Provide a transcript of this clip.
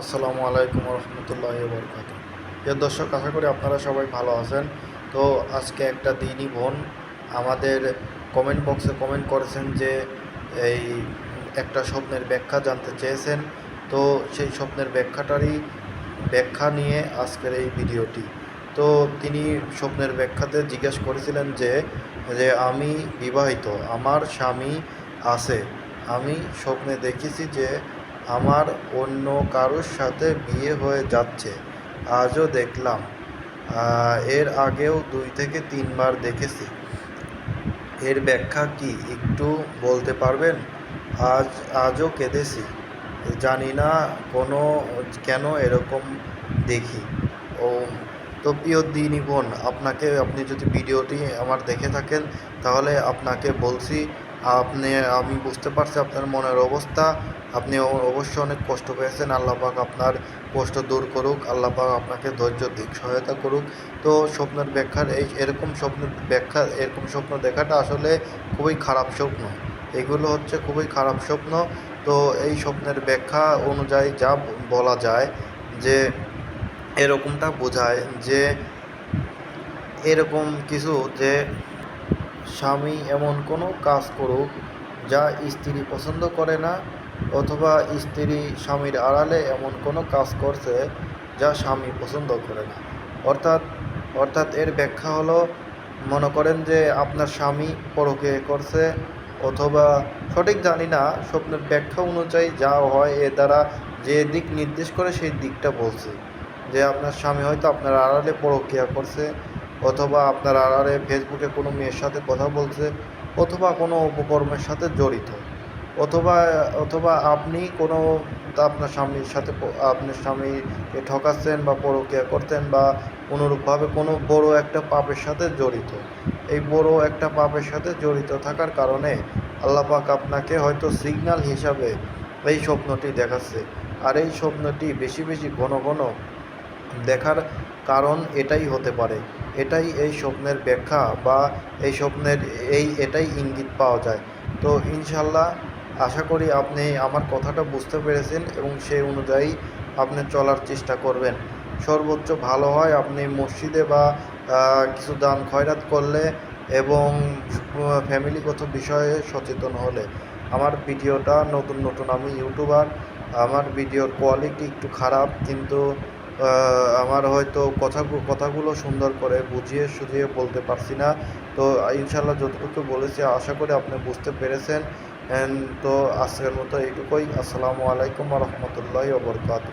আসসালামু আলাইকুম রহমতুল্লাহ বরকাত প্রিয় দর্শক, আশা করি আপনারা সবাই ভালো আছেন। তো আজকে একটা দিনই বোন আমাদের কমেন্ট বক্সে কমেন্ট করেছেন যে এই একটা স্বপ্নের ব্যাখ্যা জানতে চেয়েছেন। তো সেই স্বপ্নের ব্যাখ্যাটারই ব্যাখ্যা নিয়ে আজকের এই ভিডিওটি। তো তিনি স্বপ্নের ব্যাখ্যাতে জিজ্ঞেস করেছিলেন যে যে আমি বিবাহিত, আমার স্বামী আছে। আমি স্বপ্নে দেখেছি যে আমার অন্য কারোর সাথে বিয়ে হয়ে যাচ্ছে, আজও দেখলাম। এর আগেও দুই থেকে তিনবার দেখেছি। এর ব্যাখ্যা কি একটু বলতে পারবেন? আজ, আজও কেঁদেছি। জানি না কোনো কেন এরকম দেখি। ও, তো প্রিয় দিনী বোন, আপনাকে আপনি যদি ভিডিওটি আমার দেখে থাকেন, তাহলে আপনাকে বলছি আপনি, আমি বুঝতে পারছি আপনার মনের অবস্থা। আপনি অবশ্যই অনেক কষ্ট পেয়েছেন। আল্লাহ পাক আপনার কষ্ট দূর করুক। আল্লাহ পাক আপনাকে ধৈর্য দিক সহায়তা করুক। তো স্বপ্নের ব্যাখ্যার এই, এরকম স্বপ্নের ব্যাখ্যা, এরকম স্বপ্ন দেখাটা আসলে খুবই খারাপ স্বপ্ন। এগুলো হচ্ছে খুবই খারাপ স্বপ্ন। তো এই স্বপ্নের ব্যাখ্যা অনুযায়ী যা বলা যায় যে, এরকমটা বোঝায় যে, এরকম কিছু যে স্বামী এমন কোনো কাজ করুক যা স্ত্রী পছন্দ করে না অথবা স্ত্রী স্বামীর আড়ালে এমন কোনো কাজ করছে যা স্বামী পছন্দ করে না। অর্থাৎ অর্থাৎ এর ব্যাখ্যা হলো, মনে করেন যে আপনার স্বামী পরকে করছে অথবা সঠিক জানি না, স্বপ্নের ব্যাখ্যা অনুযায়ী যা হয় এ দ্বারা যে দিক নির্দেশ করে সেই দিকটা বলছে। যে আপনার স্বামী হয়তো আপনার আড়ালে পরকিয়া করছে অথবা আপনার আড়ালে ফেসবুকে কোনো মেয়ের সাথে কথা বলছে, অথবা কোনো উপকর্মের সাথে জড়িত। অথবা অথবা আপনি কোনো আপনার স্বামীর সাথে আপনার স্বামীকে ঠকাচ্ছেন বা পরকিয়া করতেন বা অনুরূপভাবে কোনো বড় একটা পাপের সাথে জড়িত। এই বড় একটা পাপের সাথে জড়িত থাকার কারণে আল্লাহ পাক আপনাকে হয়তো সিগন্যাল হিসাবে এই স্বপ্নটি দেখাচ্ছে। আর এই স্বপ্নটি বেশি বেশি ঘন ঘন দেখার কারণ এটাই হতে পারে। এটাই এই স্বপ্নের ব্যাখ্যা বা এই স্বপ্নের এই এটাই ইঙ্গিত পাওয়া যায়। তো ইনশাল্লাহ আশা করি আপনি আমার কথাটা বুঝতে পেরেছেন এবং সেই অনুযায়ী আপনি চলার চেষ্টা করবেন। সর্বোচ্চ ভালো হয় আপনি মসজিদে বা কিছু দান খয়রাত করলে এবং ফ্যামিলিগত বিষয়ে সচেতন হলে। আমার ভিডিওটা নতুন নতুন আমি ইউটিউবার, আমার ভিডিওর কোয়ালিটি একটু খারাপ, কিন্তু আমার হয়তো কথা কথাগুলো সুন্দর করে বুঝিয়ে সুঝিয়ে বলতে পারছি না। তো ইনশাল্লাহ যতটুকু বলেছি, আশা করি আপনি বুঝতে পেরেছেন। তো আজকের মতো এইটুকুই। আসসালামু আলাইকুম রহমতুল্লাহ বরকাত